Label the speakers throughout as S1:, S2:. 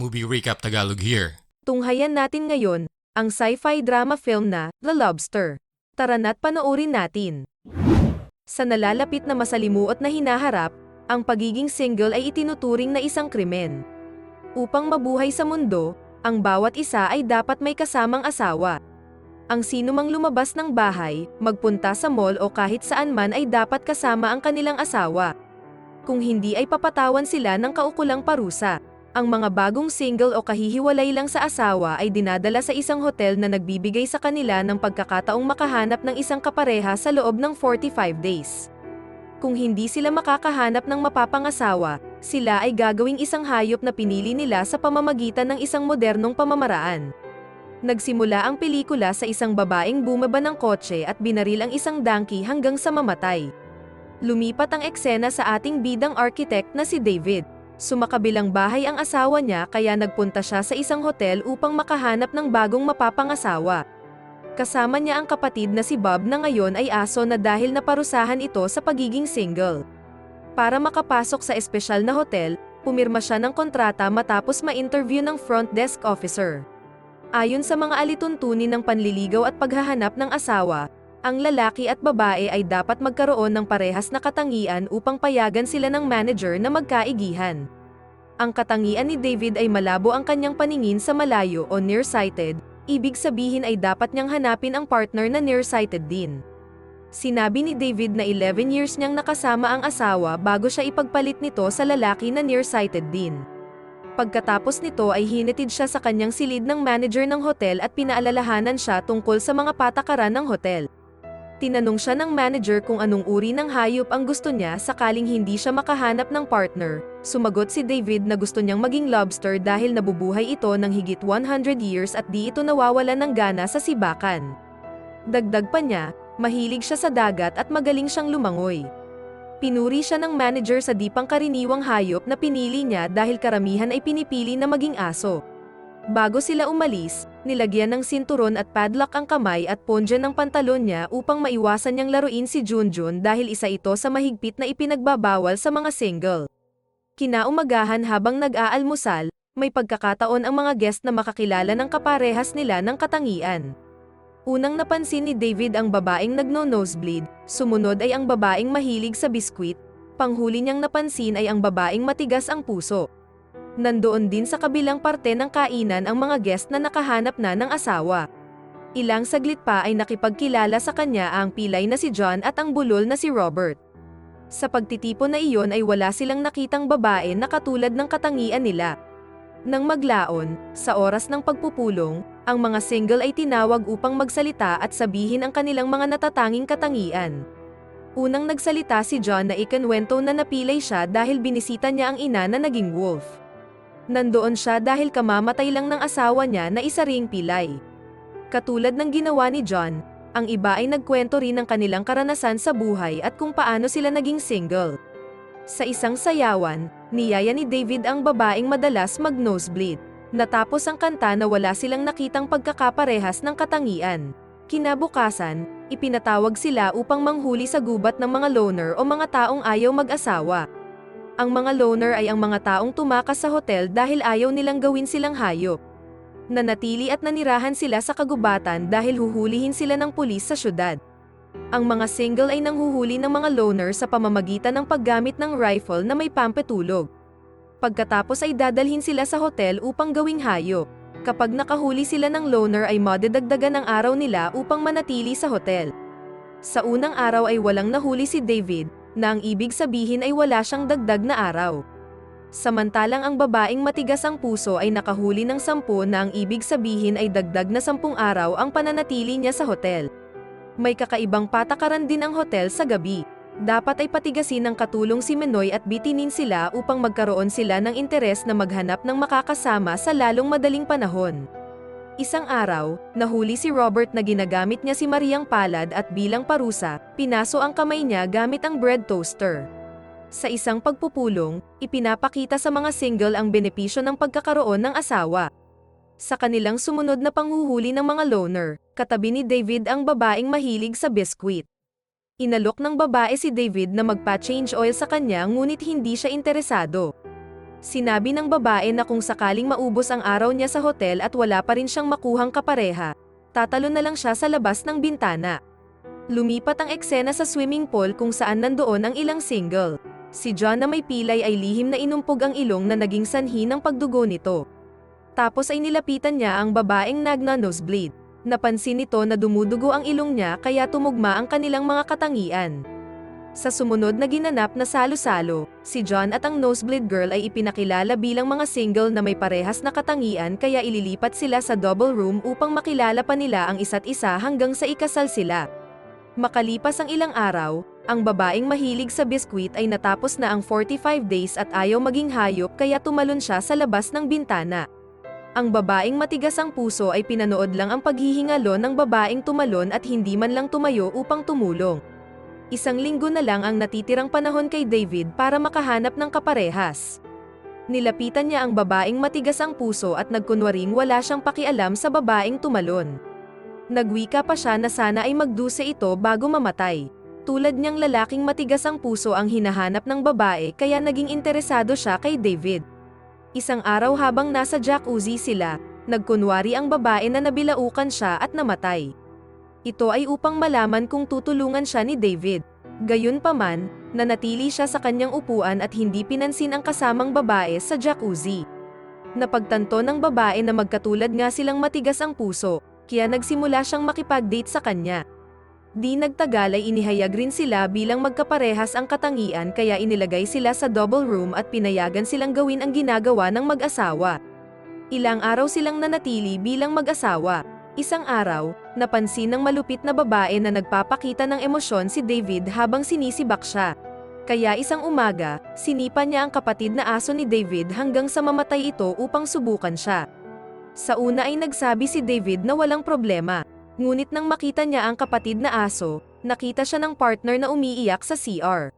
S1: Movie Recap Tagalog here.
S2: Tunghayan natin ngayon, ang sci-fi drama film na The Lobster. Tara na't panoorin natin. Sa nalalapit na masalimuot na hinaharap, ang pagiging single ay itinuturing na isang krimen. Upang mabuhay sa mundo, ang bawat isa ay dapat may kasamang asawa. Ang sino mang lumabas ng bahay, magpunta sa mall o kahit saan man ay dapat kasama ang kanilang asawa. Kung hindi ay papatawan sila ng kaukulang parusa. Ang mga bagong single o kahihiwalay lang sa asawa ay dinadala sa isang hotel na nagbibigay sa kanila ng pagkakataong makahanap ng isang kapareha sa loob ng 45 days. Kung hindi sila makakahanap ng mapapangasawa, sila ay gagawing isang hayop na pinili nila sa pamamagitan ng isang modernong pamamaraan. Nagsimula ang pelikula sa isang babaeng bumaba ng kotse at binaril ang isang donkey hanggang sa mamatay. Lumipat ang eksena sa ating bidang architect na si David. Sumakabilang bahay ang asawa niya kaya nagpunta siya sa isang hotel upang makahanap ng bagong mapapangasawa. Kasama niya ang kapatid na si Bob na ngayon ay aso na dahil naparusahan ito sa pagiging single. Para makapasok sa espesyal na hotel, pumirma siya ng kontrata matapos ma-interview ng front desk officer. Ayon sa mga alituntunin ng panliligaw at paghahanap ng asawa, ang lalaki at babae ay dapat magkaroon ng parehas na katangian upang payagan sila ng manager na magkaigihan. Ang katangian ni David ay malabo ang kanyang paningin sa malayo o nearsighted, ibig sabihin ay dapat niyang hanapin ang partner na nearsighted din. Sinabi ni David na 11 years niyang nakasama ang asawa bago siya ipagpalit nito sa lalaki na nearsighted din. Pagkatapos nito ay hinitid siya sa kanyang silid ng manager ng hotel at pinaalalahanan siya tungkol sa mga patakaran ng hotel. Tinanong siya ng manager kung anong uri ng hayop ang gusto niya sakaling hindi siya makahanap ng partner. Sumagot si David na gusto niyang maging lobster dahil nabubuhay ito ng higit 100 years at di ito nawawala ng gana sa sibakan. Dagdag pa niya, mahilig siya sa dagat at magaling siyang lumangoy. Pinuri siya ng manager sa di pangkaraniwang hayop na pinili niya dahil karamihan ay pinipili na maging aso. Bago sila umalis, nilagyan ng sinturon at padlock ang kamay at ponja ng pantalon niya upang maiwasan niyang laruin si Junjun dahil isa ito sa mahigpit na ipinagbabawal sa mga single. Kinaumagahan habang nag-aalmusal, may pagkakataon ang mga guest na makakilala ng kaparehas nila ng katangian. Unang napansin ni David ang babaeng nagno-nosebleed, sumunod ay ang babaeng mahilig sa biskwit, panghuli niyang napansin ay ang babaeng matigas ang puso. Nandoon din sa kabilang parte ng kainan ang mga guest na nakahanap na ng asawa. Ilang saglit pa ay nakipagkilala sa kanya ang pilay na si John at ang bulol na si Robert. Sa pagtitipon na iyon ay wala silang nakitang babae na katulad ng katangian nila. Nang maglaon, sa oras ng pagpupulong, ang mga single ay tinawag upang magsalita at sabihin ang kanilang mga natatanging katangian. Unang nagsalita si John na ikinwento na napilay siya dahil binisita niya ang ina na naging wolf. Nandoon siya dahil kamamatay lang ng asawa niya na isa ring pilay. Katulad ng ginawa ni John, ang iba ay nagkwento rin ng kanilang karanasan sa buhay at kung paano sila naging single. Sa isang sayawan, niyaya ni David ang babaeng madalas mag-nosebleed. Natapos ang kanta na wala silang nakitang pagkakaparehas ng katangian. Kinabukasan, ipinatawag sila upang manghuli sa gubat ng mga loner o mga taong ayaw mag-asawa. Ang mga loner ay ang mga taong tumakas sa hotel dahil ayaw nilang gawin silang hayop. Nanatili at nanirahan sila sa kagubatan dahil huhulihin sila ng pulis sa syudad. Ang mga single ay nanghuhuli ng mga loner sa pamamagitan ng paggamit ng rifle na may pampatulog. Pagkatapos ay dadalhin sila sa hotel upang gawing hayop. Kapag nakahuli sila ng loner ay madedagdagan ang araw nila upang manatili sa hotel. Sa unang araw ay walang nahuli si David, na ang ibig sabihin ay wala siyang dagdag na araw. Samantalang ang babaeng matigas ang puso ay nakahuli ng sampu na ang ibig sabihin ay dagdag na sampung araw ang pananatili niya sa hotel. May kakaibang patakaran din ang hotel sa gabi. Dapat ay patigasin ng katulong si Menoy at bitinin sila upang magkaroon sila ng interes na maghanap ng makakasama sa lalong madaling panahon. Isang araw, nahuli si Robert na ginagamit niya si Mariang Palad at bilang parusa, pinaso ang kamay niya gamit ang bread toaster. Sa isang pagpupulong, ipinapakita sa mga single ang benepisyo ng pagkakaroon ng asawa. Sa kanilang sumunod na panghuhuli ng mga loner, katabi ni David ang babaeng mahilig sa biskwit. Inalok ng babae si David na magpa-change oil sa kanya ngunit hindi siya interesado. Sinabi ng babae na kung sakaling maubos ang araw niya sa hotel at wala pa rin siyang makuhang kapareha, tatalo na lang siya sa labas ng bintana. Lumipat ang eksena sa swimming pool kung saan nandoon ang ilang single. Si John na may pilay ay lihim na inumpog ang ilong na naging sanhi ng pagdugo nito. Tapos ay nilapitan niya ang babaeng nagna nosebleed. Napansin nito na dumudugo ang ilong niya kaya tumugma ang kanilang mga katangian. Sa sumunod na ginanap na salo-salo, si John at ang nosebleed girl ay ipinakilala bilang mga single na may parehas na katangian kaya ililipat sila sa double room upang makilala pa nila ang isa't isa hanggang sa ikasal sila. Makalipas ang ilang araw, ang babaeng mahilig sa biskwit ay natapos na ang 45 days at ayaw maging hayop kaya tumalon siya sa labas ng bintana. Ang babaeng matigas ang puso ay pinanood lang ang paghihingalo ng babaeng tumalon at hindi man lang tumayo upang tumulong. Isang linggo na lang ang natitirang panahon kay David para makahanap ng kaparehas. Nilapitan niya ang babaeng matigas ang puso at nagkunwaring wala siyang pakialam sa babaeng tumalon. Nagwika pa siya na sana ay magduse ito bago mamatay. Tulad niyang lalaking matigas ang puso ang hinahanap ng babae kaya naging interesado siya kay David. Isang araw habang nasa jacuzzi sila, nagkunwari ang babae na nabilaukan siya at namatay. Ito ay upang malaman kung tutulungan siya ni David. Gayunpaman, nanatili siya sa kanyang upuan at hindi pinansin ang kasamang babae sa jacuzzi. Napagtanto ng babae na magkatulad nga silang matigas ang puso, kaya nagsimula siyang makipag-date sa kanya. Di nagtagal ay inihayag rin sila bilang magkaparehas ang katangian kaya inilagay sila sa double room at pinayagan silang gawin ang ginagawa ng mag-asawa. Ilang araw silang nanatili bilang mag-asawa. Isang araw, napansin ng malupit na babae na nagpapakita ng emosyon si David habang sinisibak siya. Kaya isang umaga, sinipa niya ang kapatid na aso ni David hanggang sa mamatay ito upang subukan siya. Sa una ay nagsabi si David na walang problema, ngunit nang makita niya ang kapatid na aso, nakita siya ng partner na umiiyak sa CR.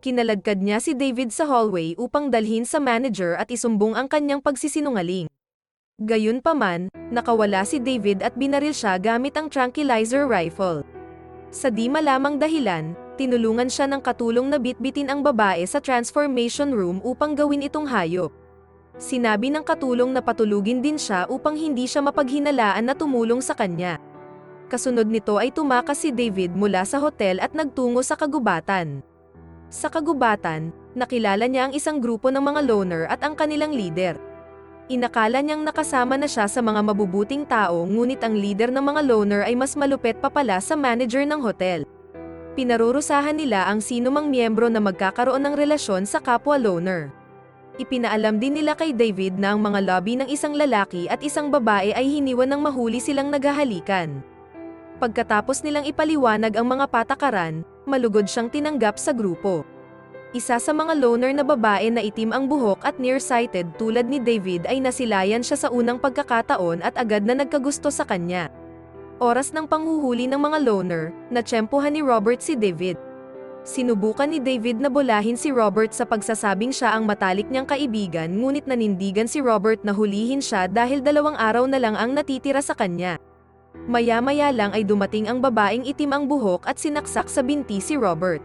S2: Kinaladkad niya si David sa hallway upang dalhin sa manager at isumbong ang kanyang pagsisinungaling. Gayunpaman, nakawala si David at binaril siya gamit ang tranquilizer rifle. Sa di malamang dahilan, tinulungan siya ng katulong na bitbitin ang babae sa transformation room upang gawin itong hayop. Sinabi ng katulong na patulugin din siya upang hindi siya mapaghinalaan na tumulong sa kanya. Kasunod nito ay tumakas si David mula sa hotel at nagtungo sa kagubatan. Sa kagubatan, nakilala niya ang isang grupo ng mga loner at ang kanilang leader. Inakala niyang nakasama na siya sa mga mabubuting tao ngunit ang leader ng mga loner ay mas malupet pa pala sa manager ng hotel. Pinarurusahan nila ang sino mang miyembro na magkakaroon ng relasyon sa kapwa loner. Ipinaalam din nila kay David na ang mga lobby ng isang lalaki at isang babae ay hiniwan ng mahuli silang naghahalikan. Pagkatapos nilang ipaliwanag ang mga patakaran, malugod siyang tinanggap sa grupo. Isa sa mga loner na babae na itim ang buhok at nearsighted tulad ni David ay nasilayan siya sa unang pagkakataon at agad na nagkagusto sa kanya. Oras ng panghuhuli ng mga loner, natsyempohan ni Robert si David. Sinubukan ni David na bulahin si Robert sa pagsasabing siya ang matalik niyang kaibigan ngunit nanindigan si Robert na hulihin siya dahil dalawang araw na lang ang natitira sa kanya. Maya-maya lang ay dumating ang babaeng itim ang buhok at sinaksak sa binti si Robert.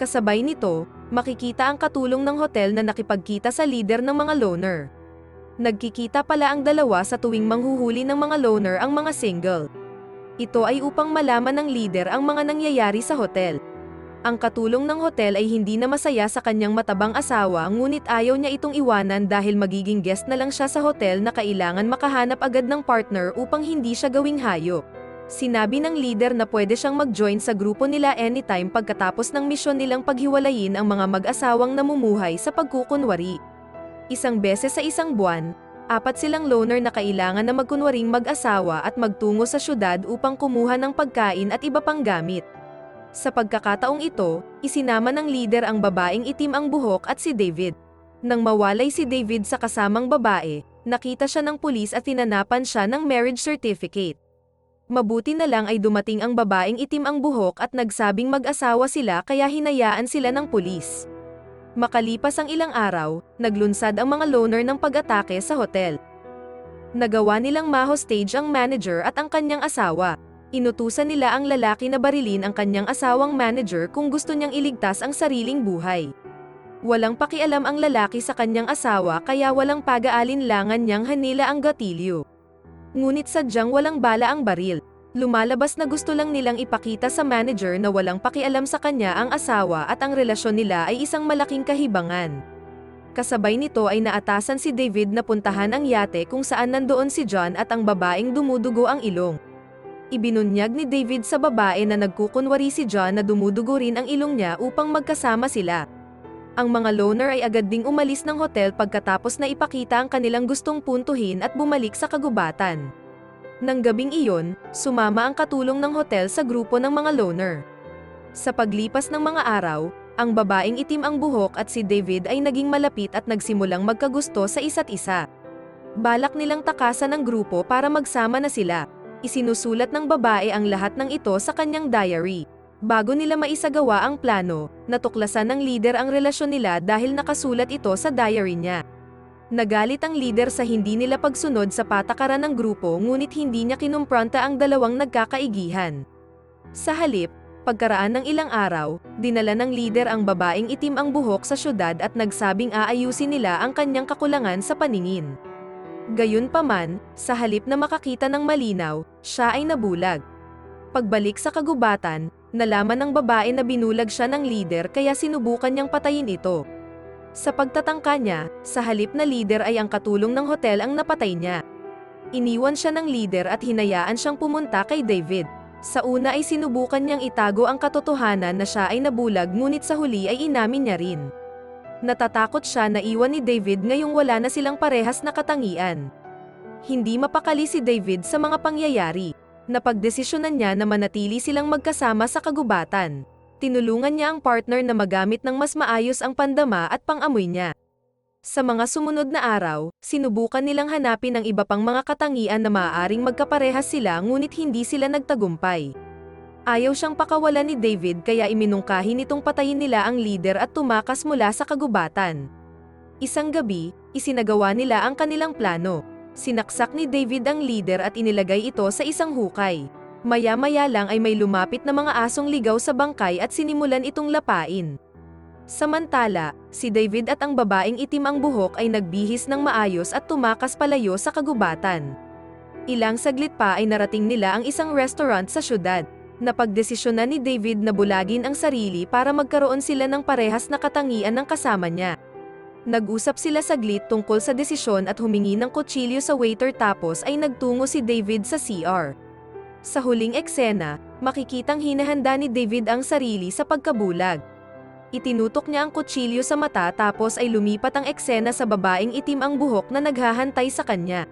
S2: Kasabay nito, makikita ang katulong ng hotel na nakipagkita sa leader ng mga loner. Nagkikita pala ang dalawa sa tuwing manghuhuli ng mga loner ang mga single. Ito ay upang malaman ng leader ang mga nangyayari sa hotel. Ang katulong ng hotel ay hindi na masaya sa kanyang matabang asawa ngunit ayaw niya itong iwanan dahil magiging guest na lang siya sa hotel na kailangan makahanap agad ng partner upang hindi siya gawing hayop. Sinabi ng leader na pwede siyang mag-join sa grupo nila anytime pagkatapos ng misyon nilang paghiwalayin ang mga mag-asawang namumuhay sa pagkukunwari. Isang beses sa isang buwan, apat silang loner na kailangan na magkunwaring mag-asawa at magtungo sa syudad upang kumuha ng pagkain at iba pang gamit. Sa pagkakataong ito, isinama ng leader ang babaeng itim ang buhok at si David. Nang mawalay si David sa kasamang babae, nakita siya ng pulis at tinanapan siya ng marriage certificate. Mabuti na lang ay dumating ang babaeng itim ang buhok at nagsabing mag-asawa sila kaya hinayaan sila ng pulis. Makalipas ang ilang araw, naglunsad ang mga loner ng pag-atake sa hotel. Nagawa nilang ma-hostage ang manager at ang kanyang asawa. Inutusan nila ang lalaki na barilin ang kanyang asawang manager kung gusto niyang iligtas ang sariling buhay. Walang pakialam ang lalaki sa kanyang asawa kaya walang pag-aalinlangan niyang hanila ang gatilyo. Ngunit sadyang walang bala ang baril. Lumalabas na gusto lang nilang ipakita sa manager na walang pakialam sa kanya ang asawa at ang relasyon nila ay isang malaking kahibangan. Kasabay nito ay naatasan si David na puntahan ang yate kung saan nandoon si John at ang babaeng dumudugo ang ilong. Ibinunyag ni David sa babae na nagkukunwari si John na dumudugo rin ang ilong niya upang magkasama sila. Ang mga loner ay agad ding umalis ng hotel pagkatapos na ipakita ang kanilang gustong puntuhin at bumalik sa kagubatan. Nang gabing iyon, sumama ang katulong ng hotel sa grupo ng mga loner. Sa paglipas ng mga araw, ang babaeng itim ang buhok at si David ay naging malapit at nagsimulang magkagusto sa isa't isa. Balak nilang takasan ang grupo para magsama na sila. Isinusulat ng babae ang lahat ng ito sa kanyang diary. Bago nila maisagawa ang plano, natuklasan ng leader ang relasyon nila dahil nakasulat ito sa diary niya. Nagalit ang leader sa hindi nila pagsunod sa patakaran ng grupo ngunit hindi niya kinumpronta ang dalawang nagkakaigihan. Sa halip, pagkaraan ng ilang araw, dinala ng leader ang babaeng itim ang buhok sa syudad at nagsabing aayusin nila ang kanyang kakulangan sa paningin. Gayunpaman, sa halip na makakita ng malinaw, siya ay nabulag. Pagbalik sa kagubatan, nalaman ng babae na binulag siya ng leader kaya sinubukan niyang patayin ito. Sa pagtatangka niya, sa halip na leader ay ang katulong ng hotel ang napatay niya. Iniwan siya ng leader at hinayaan siyang pumunta kay David. Sa una ay sinubukan niyang itago ang katotohanan na siya ay nabulag ngunit sa huli ay inamin niya rin. Natatakot siya na iwan ni David ngayong wala na silang parehas na katangian. Hindi mapakali si David sa mga pangyayari. Napagdesisyonan niya na manatili silang magkasama sa kagubatan. Tinulungan niya ang partner na magamit ng mas maayos ang pandama at pangamoy niya. Sa mga sumunod na araw, sinubukan nilang hanapin ang iba pang mga katangian na maaaring magkaparehas sila ngunit hindi sila nagtagumpay. Ayaw siyang pakawalan ni David kaya iminungkahi nitong patayin nila ang leader at tumakas mula sa kagubatan. Isang gabi, isinagawa nila ang kanilang plano. Sinaksak ni David ang leader at inilagay ito sa isang hukay. Maya-maya lang ay may lumapit na mga asong ligaw sa bangkay at sinimulan itong lapain. Samantala, si David at ang babaeng itim ang buhok ay nagbihis ng maayos at tumakas palayo sa kagubatan. Ilang saglit pa ay narating nila ang isang restaurant sa syudad. Napagdesisyonan ni David na bulagin ang sarili para magkaroon sila ng parehas na katangian ng kasama niya. Nag-usap sila saglit tungkol sa desisyon at humingi ng kutsilyo sa waiter tapos ay nagtungo si David sa CR. Sa huling eksena, makikitang hinahanda ni David ang sarili sa pagkabulag. Itinutok niya ang kutsilyo sa mata tapos ay lumipat ang eksena sa babaeng itim ang buhok na naghahantay sa kanya.